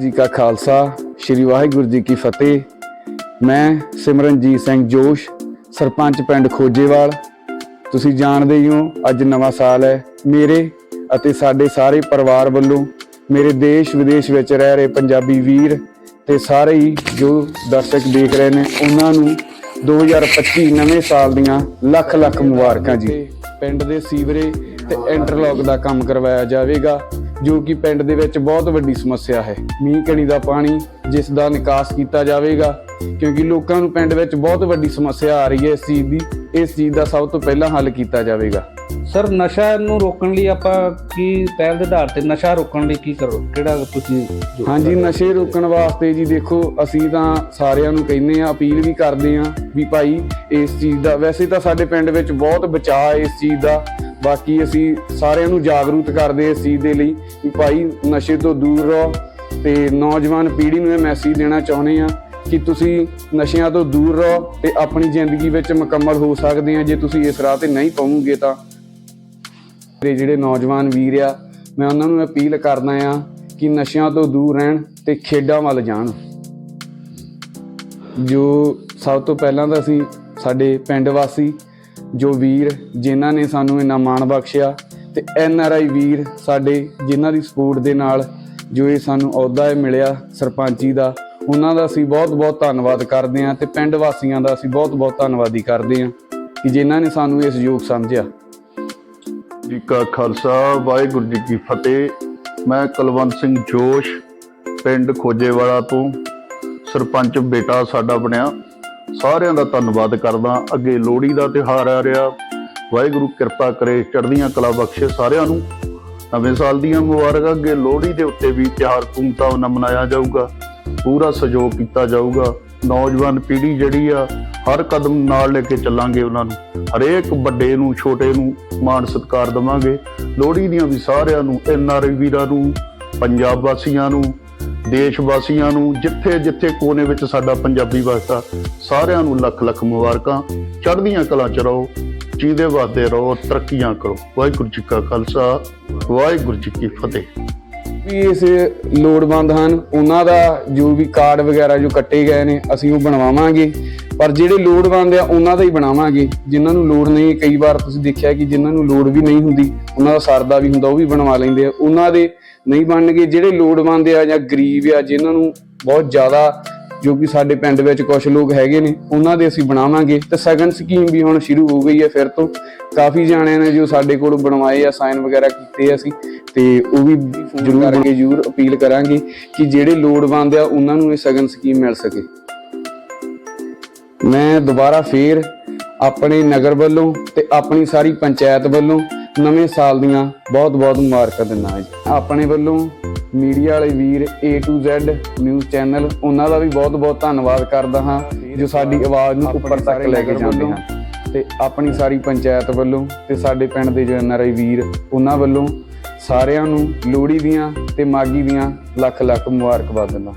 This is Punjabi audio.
ਜੀ ਕਾ ਖਾਲਸਾ, ਸ੍ਰੀ ਵਾਹਿਗੁਰੂ ਜੀ ਕੀ ਫਤਿਹ। ਮੈਂ ਸਿਮਰਨਜੀਤ ਸਿੰਘ ਜੋਸ਼, ਸਰਪੰਚ ਪਿੰਡ ਖੋਜੇਵਾਲ। ਤੁਸੀਂ ਜਾਣਦੇ ਹੀ ਹੋ, ਅੱਜ ਨਵਾਂ ਸਾਲ ਹੈ। ਮੇਰੇ ਅਤੇ ਸਾਡੇ ਸਾਰੇ ਪਰਿਵਾਰ ਵੱਲੋਂ ਮੇਰੇ ਦੇਸ਼ ਵਿਦੇਸ਼ ਵਿੱਚ ਰਹਿ ਰਹੇ ਪੰਜਾਬੀ ਵੀਰ ਤੇ ਸਾਰੇ ਹੀ ਜੋ ਦਰਸ਼ਕ ਦੇਖ ਰਹੇ ਨੇ, ਉਹਨਾਂ ਨੂੰ 2025 ਨਵੇਂ ਸਾਲ ਦੀਆਂ ਲੱਖ ਲੱਖ ਮੁਬਾਰਕਾਂ ਜੀ। ਪਿੰਡ ਦੇ ਸੀਵਰੇ ਤੇ ਇੰਟਰਲੌਕ ਦਾ ਕੰਮ ਕਰਵਾਇਆ ਜਾਵੇਗਾ। ਜੋ ਕਿ ਪਿੰਡ ਦੇ ਵਿੱਚ ਬਹੁਤ ਵੱਡੀ ਸਮੱਸਿਆ ਹੈ। ਮੀਂਹ ਕਣੀ ਦਾ ਪਾਣੀ ਜਿਸ ਦਾ ਨਿਕਾਸ ਕੀਤਾ ਜਾਵੇਗਾ ਕਿਉਂਕਿ ਲੋਕਾਂ ਨੂੰ ਪਿੰਡ ਵਿੱਚ ਬਹੁਤ ਵੱਡੀ ਸਮੱਸਿਆ ਆ ਰਹੀ ਹੈ ਇਸ ਚੀਜ਼ ਦੀ ਇਸ ਚੀਜ਼ ਦਾ ਸਭ ਤੋਂ ਪਹਿਲਾਂ ਹੱਲ ਕੀਤਾ ਜਾਵੇਗਾ। ਸਰ ਨਸ਼ਾ ਨੂੰ ਰੋਕਣ ਲਈ ਆਪਾਂ ਕੀ ਪਹਿਲ ਦੇ ਆਧਾਰ ਤੇ ਨਸ਼ਾ ਰੋਕਣ ਲਈ ਕੀ ਕਰੋ? ਕਿਹੜਾ ਤੁਸੀਂ ਹਾਂਜੀ ਨਸ਼ੇ ਰੋਕਣ ਵਾਸਤੇ ਜੀ ਦੇਖੋ ਅਸੀਂ ਤਾਂ ਸਾਰਿਆਂ ਨੂੰ ਕਹਿੰਦੇ ਆ ਅਪੀਲ ਵੀ ਕਰਦੇ ਆ ਵੀ ਭਾਈ ਇਸ ਚੀਜ਼ ਦਾ ਵੈਸੇ ਤਾਂ ਸਾਡੇ ਪਿੰਡ ਵਿੱਚ ਬਹੁਤ ਬਚਾਅ ਇਸ ਚੀਜ਼ ਦਾ। ਬਾਕੀ ਅਸੀਂ ਸਾਰਿਆਂ ਨੂੰ ਜਾਗਰੂਕ ਕਰਦੇ ਇਸ ਚੀਜ਼ ਦੇ ਲਈ ਕਿ ਭਾਈ ਨਸ਼ੇ ਤੋਂ ਦੂਰ ਰਹੋ ਤੇ ਨੌਜਵਾਨ ਪੀੜ੍ਹੀ ਨੂੰ ਇਹ ਮੈਸੇਜ ਦੇਣਾ ਚਾਹੁੰਦੇ ਆ ਕਿ ਤੁਸੀਂ ਨਸ਼ਿਆਂ ਤੋਂ ਦੂਰ ਰਹੋ ਤੇ ਆਪਣੀ ਜ਼ਿੰਦਗੀ ਵਿੱਚ ਮੁਕੰਮਲ ਹੋ ਸਕਦੇ ਆ ਜੇ ਤੁਸੀਂ ਇਸ ਰਾਹ ਤੇ ਨਹੀਂ ਪਹੁੰਚੋਗੇ ਤਾਂ ਤੇ ਜਿਹੜੇ ਨੌਜਵਾਨ ਵੀਰ ਆ, ਮੈਂ ਉਹਨਾਂ ਨੂੰ ਅਪੀਲ ਕਰਦਾ ਆ ਕਿ ਨਸ਼ਿਆਂ ਤੋਂ ਦੂਰ ਰਹਿਣ ਤੇ ਖੇਡਾਂ ਵੱਲ ਜਾਣ। ਜੋ ਸਭ ਤੋਂ ਪਹਿਲਾਂ ਤਾਂ ਅਸੀਂ ਸਾਡੇ ਪਿੰਡ ਵਾਸੀ ਜੋ ਵੀਰ ਜਿਨ੍ਹਾਂ ਨੇ ਸਾਨੂੰ ਇੰਨਾ ਮਾਣ ਬਖਸ਼ਿਆ ਤੇ ਐਨ ਆਰ ਆਈ ਵੀਰ ਸਾਡੇ ਜਿਨ੍ਹਾਂ ਦੀ ਸਪੋਰਟ ਦੇ ਨਾਲ ਜੋ ਇਹ ਸਾਨੂੰ ਅਹੁਦਾ ਹੈ ਮਿਲਿਆ ਸਰਪੰਚੀ ਦਾ, ਉਹਨਾਂ ਦਾ ਅਸੀਂ ਬਹੁਤ-ਬਹੁਤ ਧੰਨਵਾਦ ਕਰਦੇ ਹਾਂ ਤੇ ਪਿੰਡ ਵਾਸੀਆਂ ਦਾ ਅਸੀਂ ਬਹੁਤ-ਬਹੁਤ ਧੰਨਵਾਦੀ ਕਰਦੇ ਹਾਂ ਕਿ ਜਿਨ੍ਹਾਂ ਨੇ ਸਾਨੂੰ ਇਸ ਯੋਗ ਸਮਝਿਆ। ਜੀ ਕਾ ਖਾਲਸਾ, ਵਾਹਿਗੁਰੂ ਜੀ ਕੀ ਫਤਿਹ। ਮੈਂ ਕੁਲਵੰਤ ਸਿੰਘ ਜੋਸ਼, ਪਿੰਡ ਖੋਜੇਵਾਲਾ ਤੋਂ। ਸਰਪੰਚ ਬੇਟਾ ਸਾਡਾ ਬਣਿਆ। ਸਾਰਿਆਂ ਦਾ ਧੰਨਵਾਦ ਕਰਦਾ ਅੱਗੇ ਲੋਹੜੀ ਦਾ ਤਿਉਹਾਰ ਆ ਰਿਹਾ। ਵਾਹਿਗੁਰੂ ਕਿਰਪਾ ਕਰੇ ਚੜ੍ਹਦੀਆਂ ਕਲਾ ਬਖਸ਼ੇ ਸਾਰਿਆਂ ਨੂੰ। ਨਵੇਂ ਸਾਲ ਦੀਆਂ ਮੁਬਾਰਕਾਂ। ਅੱਗੇ ਲੋਹੜੀ ਦੇ ਉੱਤੇ ਵੀ ਤਿਉਹਾਰ ਧੂਮਧਾਮ ਨਾਲ ਮਨਾਇਆ ਜਾਊਗਾ। ਪੂਰਾ ਸਹਿਯੋਗ ਕੀਤਾ ਜਾਊਗਾ। ਨੌਜਵਾਨ ਪੀੜ੍ਹੀ ਜਿਹੜੀ ਆ, ਹਰ ਕਦਮ ਨਾਲ ਲੈ ਕੇ ਚੱਲਾਂਗੇ ਉਹਨਾਂ ਨੂੰ। ਹਰੇਕ ਵੱਡੇ ਨੂੰ, ਛੋਟੇ ਨੂੰ ਮਾਣ ਸਤਿਕਾਰ ਦੇਵਾਂਗੇ। ਲੋਹੜੀ ਦੀਆਂ ਵੀ ਸਾਰਿਆਂ ਨੂੰ, ਐੱਨ ਆਰ ਆਈ ਵੀਰਾਂ ਨੂੰ, ਪੰਜਾਬ ਵਾਸੀਆਂ ਨੂੰ ਦੇਸ਼ ਵਾਸੀਆਂ ਨੂੰ ਜਿੱਥੇ ਜਿੱਥੇ ਕੋਨੇ ਵਿੱਚ ਸਾਡਾ ਪੰਜਾਬੀ ਵਸਦਾ, ਸਾਰਿਆਂ ਨੂੰ ਲੱਖ ਲੱਖ ਮੁਬਾਰਕਾਂ। ਚੜ੍ਹਦੀਆਂ ਕਲਾਂ ਚ ਰਹੋ ਜਿਹਦੇ ਵਾਸਤੇ ਰਹੋ, ਤਰੱਕੀਆਂ ਕਰੋ। ਵਾਹਿਗੁਰੂ ਜੀ ਕਾ ਖਾਲਸਾ, ਵਾਹਿਗੁਰੂ ਜੀ ਕੀ ਫਤਿਹ। ਵੀ ਇਸ ਲੋੜਵੰਦ ਹਨ, ਉਹਨਾਂ ਦਾ ਜੋ ਵੀ ਕਾਰਡ ਵਗੈਰਾ ਜੋ ਕੱਟੇ ਗਏ ਨੇ, ਅਸੀਂ ਉਹ ਬਣਵਾਵਾਂਗੇ। ਪਰ ਜਿਹੜੇ ਲੋੜਵੰਦ ਆ ਉਹਨਾਂ ਦਾ ਹੀ ਬਣਾਵਾਂਗੇ। ਜਿਨ੍ਹਾਂ ਨੂੰ ਲੋੜ ਨਹੀਂ ਕਈ ਵਾਰ ਤੁਸੀਂ ਦੇਖਿਆ ਕਿ ਜਿਨ੍ਹਾਂ ਨੂੰ ਲੋੜ ਵੀ ਨਹੀਂ ਹੁੰਦੀ ਉਹਨਾਂ ਦਾ ਸਰਦਾ ਵੀ ਹੁੰਦਾ ਉਹ ਵੀ ਬਣਵਾ ਲੈਂਦੇ ਆ। ਉਹਨਾਂ ਦੇ ਨਹੀਂ ਬਣਨਗੇ ਜਿਹੜੇ ਲੋੜਵੰਦ ਆ ਜਾਂ ਗਰੀਬ ਆ ਜਿਨ੍ਹਾਂ ਨੂੰ ਬਹੁਤ ਜ਼ਿਆਦਾ ਜੋ ਕਿ ਸਾਡੇ ਪਿੰਡ ਵਿੱਚ ਕੁਝ ਲੋਕ ਹੈਗੇ ਨੇ ਉਹਨਾਂ ਦੇ ਅਸੀਂ ਬਣਾਵਾਂਗੇ। ਤੇ ਸਗਨ ਸਕੀਮ ਵੀ ਹੁਣ ਸ਼ੁਰੂ ਹੋ ਗਈ ਹੈ ਫਿਰ ਤੋਂ। ਕਾਫੀ ਜਾਣਿਆਂ ਨੇ ਜੋ ਸਾਡੇ ਕੋਲ ਬਣਵਾਏ ਆ ਸਾਈਨ ਵਗੈਰਾ ਕੀਤੇ ਆ ਅਸੀਂ ਤੇ ਉਹ ਵੀ ਜ਼ਰੂਰ ਕਰਕੇ ਜ਼ਰੂਰ ਅਪੀਲ ਕਰਾਂਗੇ ਕਿ ਜਿਹੜੇ ਲੋੜਵੰਦ ਆ ਉਹਨਾਂ ਨੂੰ ਇਹ ਸਗਨ ਸਕੀਮ ਮਿਲ ਸਕੇ। ਮੈਂ ਦੁਬਾਰਾ ਫੇਰ ਆਪਣੇ ਨਗਰ ਵੱਲੋਂ ਤੇ ਆਪਣੀ ਸਾਰੀ ਪੰਚਾਇਤ ਵੱਲੋਂ ਨਵੇਂ ਸਾਲ ਦੀਆਂ ਬਹੁਤ-ਬਹੁਤ ਮੁਬਾਰਕਾਂ ਦਿੰਦਾ ਹਾਂ ਜੀ। ਆਪਣੇ ਵੱਲੋਂ ਮੀਡੀਆ ਵਾਲੇ ਵੀਰ A to Z news channel ਉਹਨਾਂ ਦਾ ਵੀ ਬਹੁਤ-ਬਹੁਤ ਧੰਨਵਾਦ ਕਰਦਾ ਹਾਂ ਜੋ ਸਾਡੀ ਆਵਾਜ਼ ਨੂੰ ਉੱਪਰ ਤੱਕ ਲੈ ਕੇ ਜਾਂਦੇ ਹਨ। ਤੇ ਆਪਣੀ ਸਾਰੀ ਪੰਚਾਇਤ ਵੱਲੋਂ ਤੇ ਸਾਡੇ ਪਿੰਡ ਦੇ ਜੋ ਐਨਆਰਆਈ ਵੀਰ ਉਹਨਾਂ ਵੱਲੋਂ ਸਾਰਿਆਂ ਨੂੰ ਲੋਹੜੀ ਦੀਆਂ ਤੇ ਮਾਗੀ ਦੀਆਂ ਲੱਖ ਲੱਖ ਮੁਬਾਰਕਬਾਦ ਦਿੰਦਾ